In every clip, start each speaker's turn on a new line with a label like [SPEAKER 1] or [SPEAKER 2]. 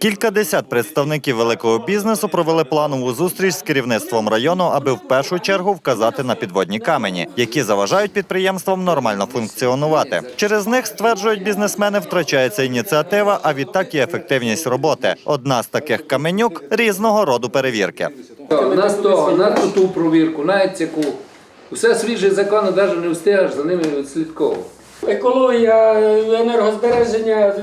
[SPEAKER 1] Кількадесят представників великого бізнесу провели планову зустріч з керівництвом району, аби в першу чергу вказати на підводні камені, які заважають підприємствам нормально функціонувати. Через них стверджують бізнесмени, втрачається ініціатива, а відтак і ефективність роботи. Одна з таких каменюк різного роду перевірки.
[SPEAKER 2] На того, ту провірку, на яку. Усе свіже закону навіть не встигаєш за ними відслідковувати.
[SPEAKER 3] Екологія, енергозбереження,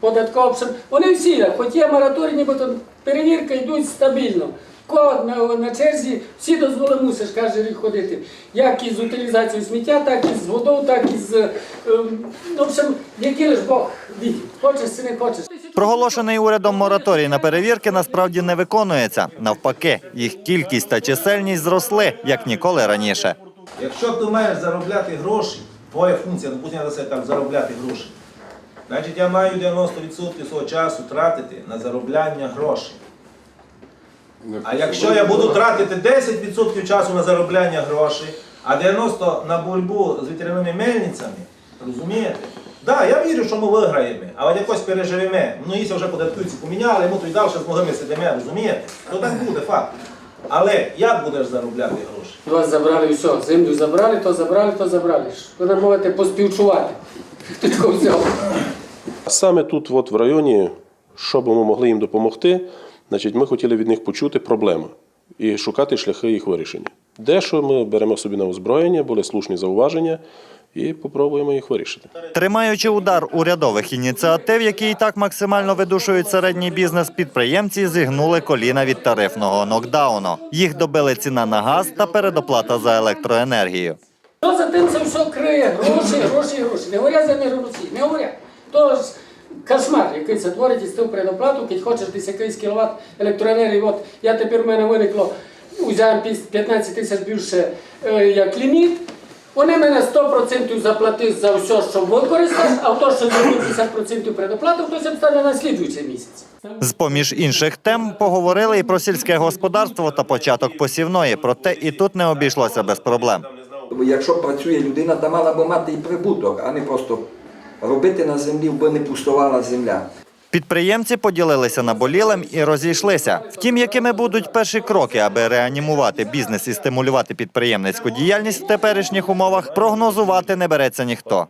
[SPEAKER 3] податкова, обшир- вони всі, хоч є мораторій, нібито перевірка йдуть стабільно. Код на, на черзі, всі дозволи мусиш кожен рік ходити. Як із утилізацією сміття, так і з водою, так і з. ем, ну, в общем, який лиш Бог відів. Хочеш чи не хочеш.
[SPEAKER 1] Проголошений урядом мораторій на перевірки насправді не виконується. Навпаки, їх кількість та чисельність зросли як ніколи раніше.
[SPEAKER 4] Якщо ти маєш заробляти гроші, твоя функція, допустимо, я це так заробляти гроші. Значить, я маю 90% свого часу тратити на заробляння грошей. А якщо я буду тратити 10% часу на заробляння грошей, а 90% на боротьбу з вітряними мельницями, розумієте? Так, да, я вірю, що ми виграємо, але якось переживемо. Ну, якщо вже податківці поміняли, ми то й далі змогли ми сидимо, розумієте? То так буде, факт. Але як будеш заробляти гроші?
[SPEAKER 3] Вас забрали все, землю забрали, то забрали, то забрали. Ви нам можете поспівчувати. Тільки всього.
[SPEAKER 5] Саме тут, от в районі, що би ми могли їм допомогти, значить, ми хотіли від них почути проблеми і шукати шляхи їх вирішення. Дещо ми беремо собі на озброєння, були слушні зауваження, і попробуємо їх вирішити.
[SPEAKER 1] Тримаючи удар урядових ініціатив, які і так максимально видушують середній бізнес, підприємці зігнули коліна від тарифного нокдауну. Їх добили ціна на газ та передоплата за електроенергію.
[SPEAKER 3] Що за тим це все криє? Гроші, гроші, гроші. Не говорять за мир не говорять. То ж кошмар, який це творить із тим предоплату, коли хочеш десь якийсь кіловат електроенергії. От я тепер в мене виникло, взяв 15 тисяч більше е, як ліміт. Вони мене 100% заплатив за все, що використав, а в то, що зробив 50% предоплату, хтось обстане на слідуючий місяць.
[SPEAKER 1] З поміж інших тем поговорили і про сільське господарство та початок посівної. Проте і тут не обійшлося без проблем.
[SPEAKER 6] Якщо працює людина, то мала би мати і прибуток, а не просто робити на землі, бо не пустувала земля.
[SPEAKER 1] Підприємці поділилися наболілим і розійшлися. Втім, якими будуть перші кроки, аби реанімувати бізнес і стимулювати підприємницьку діяльність в теперішніх умовах, прогнозувати не береться ніхто.